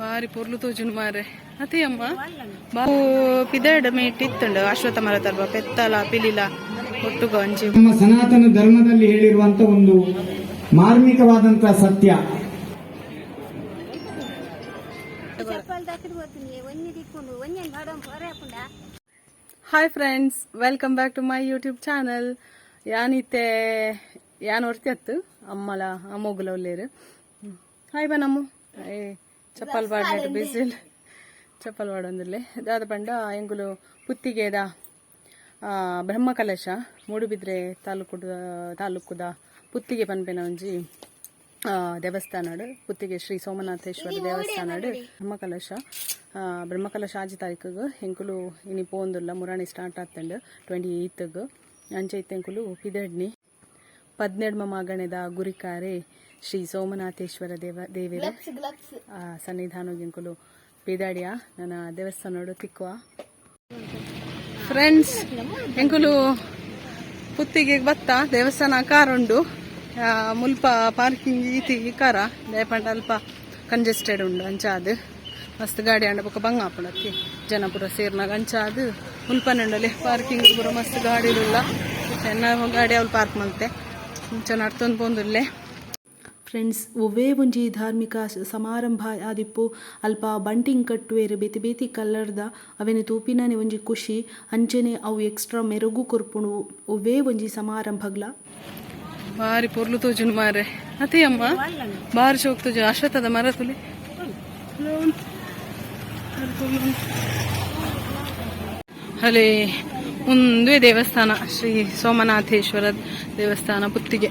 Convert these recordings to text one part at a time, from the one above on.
ಬಾರಿ ಪೊರ್ಲು ತೋಜುಂಡು ಮಾರೆ ಅತೇ ಅಮ್ಮ ಬಾ. ಪಿದಡ್ ಮೇಟ್ ಇತ್ತುಂಡು. ಅಶ್ವಥ ಮರ ತರ್ಬ. ಪೆತ್ತಲ ಪಿಲಿಲ ಒಟ್ಟು ಗಂಜಿ. ನಮ್ಮ ಸನಾತನ ಧರ್ಮದಲ್ಲಿ ಹೇಳಿರುವಂತ ಒಂದು ಮಾರ್ಮಿಕವಾದಂತ ಸತ್ಯ. Hi friends welcome back to my YouTube channel ಯಾನಿತೆ ಯಾನ್ ಹೊರ್ತಿಯತ್ತು? ಅಮ್ಮಲ ಅಮ್ಮೋಗುಲ ಒಲ್ಲೇರು. ಹಾಯ್ ಬನಮ್ಮು. ಏ ಚಪ್ಪಲ್ ಬಾಡ್ ಬಿಸಿಲ್. ಚಪ್ಪಲ್ ಬಾಡೊಂದಿರ್ಲೆ ದಾದ ಪಂಡ ಎಂಗುಲು ಪುತ್ತಿಗೆದ ಬ್ರಹ್ಮ ಬ್ರಹ್ಮಕಲಶ ಮೂಡುಬಿದ್ರೆ ತಾಲೂಕುದ ತಾಲೂಕುದ ಪುತ್ತಿಗೆ ಪನ್ಪೆನ ಒಂಜಿ ಆ, ದೇವಸ್ಥಾನಡ್ ಪುತ್ತಿಗೆ ಶ್ರೀ ಸೋಮನಾಥೇಶ್ವರ ದೇವಸ್ಥಾನಡ್ ಬ್ರಹ್ಮಕಲಶ ಬ್ರಹ್ಮಕಲಶ ಆಜಿ ತಾರೀಕಿಗೆ ಎಂಕುಲು ಇನಿ ಪೋಂದುಲ್ಲ ಮುರಾಣಿ ಸ್ಟಾರ್ಟ್ ಆಗ್ತಂಡು ಟ್ವೆಂಟಿ ಏಯ್ತ್ಗೆ ಅಂಚೈತೆ ಎಂಕುಲು ಪಿದಡ್ನಿ ಪದ್ನೆಡ್ಮ ಮಾಗಣೆದ ಗುರಿಕಾರೆ ಶ್ರೀ ಸೋಮನಾಥೇಶ್ವರ ದೇವ ದೇವಿರ. ಆ, ಸನ್ನಿಧಾನಗೆ ಎಂಕುಲು ಪಿದಾಡಿಯ ನನ್ನ ದೇವಸ್ಥಾನಡು ತಿಕ್ಕುವ. ಫ್ರೆಂಡ್ಸ್ ಎಂಕುಲು ಪುತ್ತಿಗೆ ಬತ್ತ? ದೇವಸ್ಥಾನ ಕಾರ್ ಆ, ಮುಲ್ಪ ಪಾರ್ಕಿಂಗ್ ಈತಿ ಕಾರ. ದಯಪಂಡ ಅಲ್ಪ ಕಂಜೆಸ್ಟೆಡ್ ಉಂಡು ಅಂಚಾದ್. ಮಸ್ತ್ ಗಾಡಿ ಅಂಡ ಬೊಕ ಬಂಗ ಜನಪುರ ಜನ ಪೂರ ಸೇರ್ನಾಗ ಅಂಚಾದ್. ಮುಲ್ಪನುಂಡಲೆ ಪಾರ್ಕಿಂಗ್ ಪೂರ ಮಸ್ತ್ ಗಾಡಿ ಉಲ್ಲ ಚೆನ್ನ ಗಾಡಿ ಅವ್ಲು ಪಾರ್ಕ್ ಮಲ್ತೆ ಇಂಚ ನಡ್ತೊಂದು ಫ್ರೆಂಡ್ಸ್ ಒವ್ವೇ ಒಂಜಿ ಧಾರ್ಮಿಕ ಸಮಾರಂಭ ಆದಿಪ್ಪು ಅಲ್ಪ ಬಂಟಿಂಗ್ ಕಟ್ಟುವೆರ್ ಬೇತಿ ಬೇತಿ ಕಲ್ಲರ್ದ ಅವೆನೆ ತೂಪಿನನೆ ಒಂಜಿ ಖುಷಿ ಅಂಚನೆ ಅವು ಎಕ್ಸ್ಟ್ರಾ ಮೆರುಗು ಕೊರ್ಪುಣು ಒವ್ವೇ ಒಂಜಿ ಸಮಾರಂಭಗ್ಲ. ಬಾರಿ ಪೊರ್ಲು ತೋಜುನು ಮಾರೆ ಅತ್ತೆ ಅಮ್ಮ ಬಾರಿ ಶೋಕ್ ತೋಜು ಅಶ್ವತ್ಥದ ಮರ ತುಲಿ. ಅಲೆ ಒಂದೇ ದೇವಸ್ಥಾನ ಶ್ರೀ ಸೋಮನಾಥೇಶ್ವರ ದೇವಸ್ಥಾನ ಪುತ್ತಿಗೆ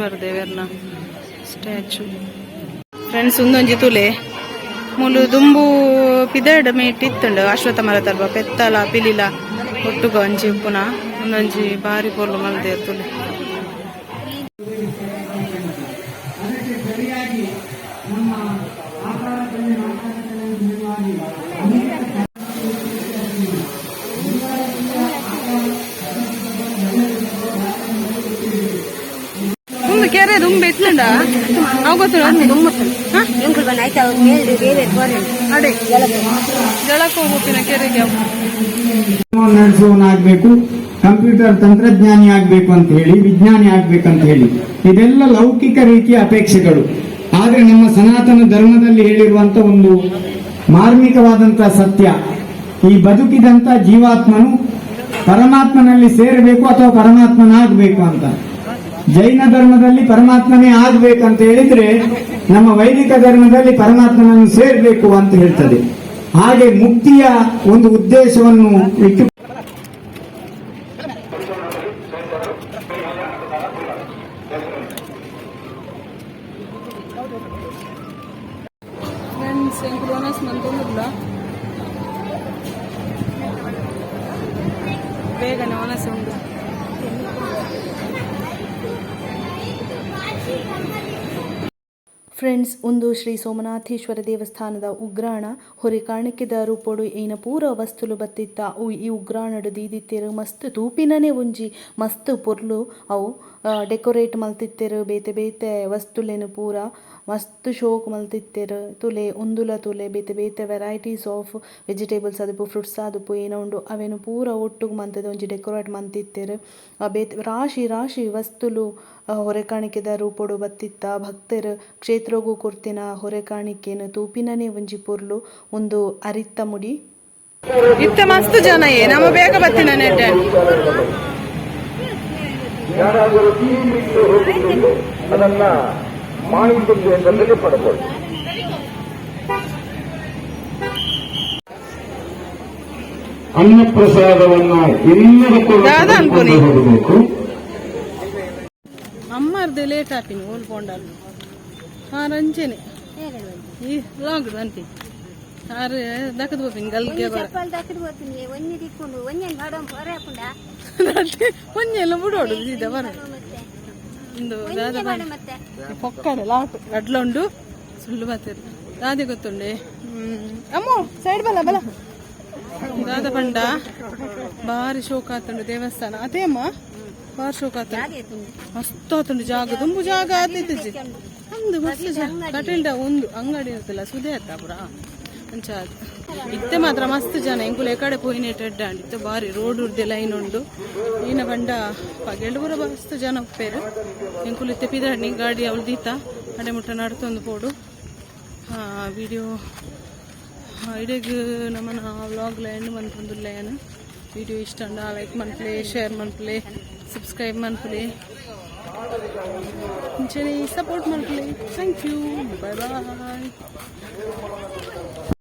ಒಂದು ದೇವರನ್ನ ಸ್ಟ್ಯಾಚು. ಫ್ರೆಂಡ್ಸ್ ಉಂದೊಂಜಿ ತುಲೆ. ಮುಲು ದುಂಬು ಪಿದಡ್ ಮೇಟ್ ಇತ್ತುಂಡು. ಅಶ್ವಥ ಮರ ತರ್ಬ ಪೆತ್ತಲ, ಪಿಲಿಲ ಒಟ್ಟುಗ ಒಂಜಿ ಉಪ್ಪುನ. ಉಂದೊಂಜಿ ಬಾರಿ ಪೊರ್ಲು ಮಲ್ದೇರ್ ತುಲೆ. ಕೆರೆ ದುಂಬೆ ಇತ್ಲಂಡ ಅವ್. ಅಡೆ ಜಳಕ್ಕೆ ಕಂಪ್ಯೂಟರ್ ತಂತ್ರಜ್ಞಾನಿ ಆಗ್ಬೇಕು ಅಂತ ಹೇಳಿ, ವಿಜ್ಞಾನಿ ಆಗ್ಬೇಕಂತ ಹೇಳಿ. ಇದೆಲ್ಲ ಲೌಕಿಕ ರೀತಿಯ ಅಪೇಕ್ಷೆಗಳು. ಆದ್ರೆ ನಮ್ಮ ಸನಾತನ ಧರ್ಮದಲ್ಲಿ ಹೇಳಿರುವಂತ ಒಂದು ಮಾರ್ಮಿಕವಾದಂತಹ ಸತ್ಯ, ಈ ಬದುಕಿದಂತ ಜೀವಾತ್ಮನು ಪರಮಾತ್ಮನಲ್ಲಿ ಸೇರಬೇಕು ಅಥವಾ ಪರಮಾತ್ಮನಾಗಬೇಕು ಅಂತ. ಜೈನ ಧರ್ಮದಲ್ಲಿ ಪರಮಾತ್ಮನೇ ಆಗ್ಬೇಕಂತ ಹೇಳಿದ್ರೆ ನಮ್ಮ ವೈದಿಕ ಧರ್ಮದಲ್ಲಿ ಪರಮಾತ್ಮನನ್ನು ಸೇರಬೇಕು ಅಂತ ಹೇಳ್ತದೆ. ಹಾಗೆ ಮುಕ್ತಿಯ ಒಂದು ಉದ್ದೇಶವನ್ನು ಇಟ್ಟು ಬೇಗನೆ ಫ್ರೆಂಡ್ಸ್, ಒಂದು ಶ್ರೀ ಸೋಮನಾಥೇಶ್ವರ ದೇವಸ್ಥಾನದ ಉಗ್ರಾಣ ಹೊರೆ ಕಾಣಿಕೆದ ರೂಪೊಡು ಏನ ಪೂರ ವಸ್ತುಲು ಬತ್ತಿತ್ತ. ಅವು ಈ ಉಗ್ರಾಣಡು ದೀದಿತ್ತೇರು ಮಸ್ತ್ ತೂಪಿನನೆ ಒಂಜಿ ಮಸ್ತ್ ಪೊರ್ಲು, ಅವು ಡೆಕೋರೇಟ್ ಮಲ್ತಿತ್ತೇರು, ಬೇತೆ ಬೇತೆ ವಸ್ತುಲೇನು ಪೂರ ಮಸ್ತ್ ಶೋಕ್ ಮಲ್ತಿತ್ತೇರು. ತುಲೆ, ಉಂದುಲ ತುಲೆ, ಬೇತೆ ಬೇತೆ ವೆರೈಟೀಸ್ ಆಫ್ ವೆಜಿಟೇಬಲ್ಸ್ ಅದುಪು ಫ್ರೂಟ್ಸ್ ಅದುಪು, ಏನೋ ಉಂಡು, ಅವೇನು ಪೂರ ಒಟ್ಟುಗ್ ಮಂತದ ಒಂಜಿ ಡೆಕೋರೇಟ್ ಮಂತಿತ್ತೇರು. ಬೇತೆ, ರಾಶಿ ರಾಶಿ ವಸ್ತುಲು ಹೊರೆ ಹೊರೆಕಾಣಿಕೆದ ರೂಪೊಡು ಬತ್ತಿತ್ತ. ಭಕ್ತರು ಕ್ಷೇತ್ರಗೂ ಕೊರ್ತಿನ ಹೊರೆಕಾಣಿಕೆನು ತೂಪಿನನೆ ಒಂಜಿ ಪೊರ್ಲು ಒಂದು ಅರಿತ್ತ ಮುಡಿ. ಇತ್ತ ಮಸ್ತ್ ಜನ ಏ ನಮ್ಮ ಬೇಗ ಬತ್ತಿನ ನೆಟ್ಟೆ ಯಾರಾದರೂ ಅದನ್ನ ಮಾಹಿತಿ ಪಡಬಹುದು ಅನ್ನಪ್ರಸಾದವನ್ನ. ಹೋಗಬೇಕು. ಅಮ್ಮರ್ದು ಲೇಟ್ ಹಾಕಿನಿ ಓಲ್ಕೊಂಡಲ್ಲಿ ರಂಜನೆ ಈ ಲಾಂಗ್ ಅಂತಿ ಆರು ದಕ್ಕದ ಹೋಗ್ತೀನಿ ಗಲ್ಗೆ ಬರ ಚಪ್ಪಲ್ ದಾಕಿಡ್ ಹೋಗ್ತೀನಿ ಒಂಜಿ ದಿಕ್ಕೊಂಡು ಒಂಜನ್ ಬಾಡೋ ಪೊರೆ ಹಾಕೊಂಡ ಒಂಜೆಲ್ಲ ಬಿಡೋಡು ಸೀದಾ ಬರ ಮತ್ತೆ ಒಂದು ಒಂಜೆ ಬಾಡ ಮತ್ತೆ ಪೊಕ್ಕಡೆ ಲಾಟು ಗಡ್ಲುಂಡು ಸುಳ್ಳು ಬರ್ತದೆ ದಾದಿ ಗೊತ್ತುಂಡೆ ಹ್ಮ್ ಅಮ್ಮು ಸೈಡ್ ಬಲ ಬಲ ದಾದ ಪಂಡ ಬಾರಿ ಶೋಕ ಆತುಂಡು ದೇವಸ್ಥಾನ ಅದೇ ಅಮ್ಮ ಬಾರಿ ಶೋಕ ಆತುಂಡು ಅದೇ ತುಂಡು ಮಸ್ತ್ ಆತುಂಡು ಜಾಗ ತುಂಬು ಜಾಗ ಆತೈತಿ ಒಂದು ಕಟೀಲ್ಡ ಒಂದು ಅಂಗಡಿ ಇರ್ತಲ್ಲ ಸುದೇ ಆತ ಪುರ? ಅಂಚ. ಇತ್ತೆ ಮಾತ್ರ ಮಸ್ತ್ ಜನ ಎಂಕುಲು ಎಕಡೆ ಪೋಯಿನೇಟೆಡ್ ಅಂಡ್ ಇತ್ತೆ ಬಾರಿ ರೋಡ್ ಉರ್ದೆ ಲೈನ್ ಉಂಡು. ಈನ ಬಂಡ ಪಗೆಲ್ಡು ಪೂರ ಮಸ್ತ್ ಜನ ಉಪ್ಪೇರು. ಎಂಕುಲು ಇತ್ತೆ ಪಿದಾಡ್ನಿ ಗಾಡಿ ಅವಳು ದೀತ. ಅಡೆ ಮುಟ್ಟ ನಡ್ತೊಂದು ಪೋಡು. ಹಾ ವಿಡಿಯೋ ಇಡೀಗ ನಮ್ಮನ ವ್ಲಾಗ್ಲ ಎಂಡ್ ಮನ್ಪೊಂದುಲ್ಲ ಏನು? ವಿಡಿಯೋ ಇಷ್ಟ ಅಂಡ ಲೈಕ್ ಮನ್ಪಲೆ ಶೇರ್ ಮನ್ಪ್ಲೆ ಸಬ್ಸ್ಕ್ರೈಬ್ ಮನ್ಪಲೆ जी सपोर्ट मिल थैंक यू बाय बाय